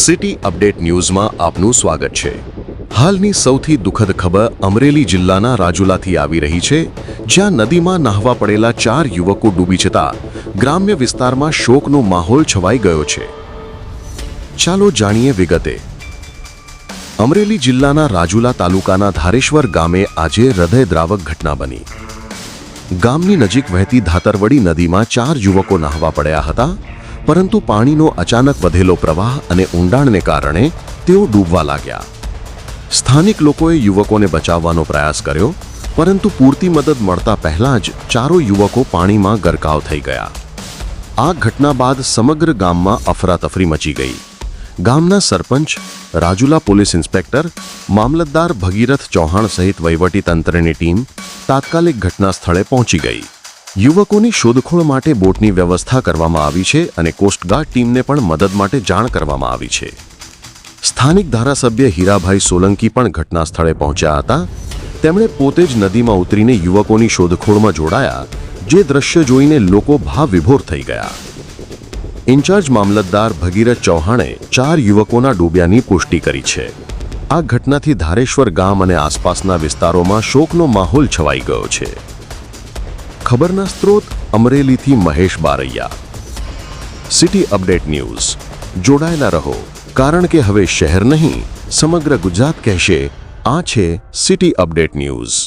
City update ન્યૂઝમાં આપનું સ્વાગત છે. હાલની સૌથી દુઃખદ ખબર અમરેલી જિલ્લાના રાજુલાથી આવી રહી છે, જ્યાં નદીમાં નાહવા પડેલા ચાર યુવકો ડૂબી જતા ગ્રામ્ય વિસ્તારમાં શોકનો માહોલ છવાઈ ગયો છે. ચાલો જાણીએ વિગતે. અમરેલી જિલ્લાના રાજુલા તાલુકાના ધારેશ્વર ગામે આજે હૃદયદ્રાવક ઘટના બની. ગામની નજીક વહેતી ધાતરવડી નદીમાં ચાર યુવકો નાહવા પડ્યા હતા પરંતુ પાણીનો અચાનક વધેલો પ્રવાહ અને ઊંડાણને કારણે તેઓ ડૂબવા લાગ્યા. સ્થાનિક લોકોએ યુવકોને બચાવવાનો પ્રયાસ કર્યો, પરંતુ પૂરતી મદદ મળતા પહેલાં જ ચારો યુવકો પાણીમાં ગરકાવ થઈ ગયા. આ ઘટના બાદ સમગ્ર ગામમાં અફરાતફરી મચી ગઈ. ગામના સરપંચ, રાજુલા પોલીસ ઇન્સ્પેક્ટર, મામલતદાર ભગીરથ ચૌહાણ સહિત વહીવટી તંત્રની ટીમ તાત્કાલિક ઘટના સ્થળે પહોંચી ગઈ. યુવકોની શોધખોળ માટે બોટની વ્યવસ્થા કરવામાં આવી છે અને કોસ્ટગાર્ડ ટીમને પણ મદદ માટે જાણ કરવામાં આવી છે. સ્થાનિક ધારાસભ્ય હીરાભાઈ સોલંકી પણ ઘટના સ્થળે પહોંચ્યા હતા. તેમણે પોતે જ નદીમાં ઉતરીને યુવકોની શોધખોળમાં જોડાયા, જે દ્રશ્ય જોઈને લોકો ભાવ વિભોર થઈ ગયા. ઇન્ચાર્જ મામલતદાર ભગીરથ ચૌહાણે ચાર યુવકોના ડૂબ્યાની પુષ્ટિ કરી છે. આ ઘટનાથી ધારેશ્વર ગામ અને આસપાસના વિસ્તારોમાં શોકનો માહોલ છવાઈ ગયો છે. ખબરના સ્ત્રોત અમરેલીથી Mahesh Baraiya. City update news જોડાયેલા રહો, કારણ કે હવે શહેર નહીં, સમગ્ર ગુજરાત કહેશે, આ છે સિટી અપડેટ ન્યૂઝ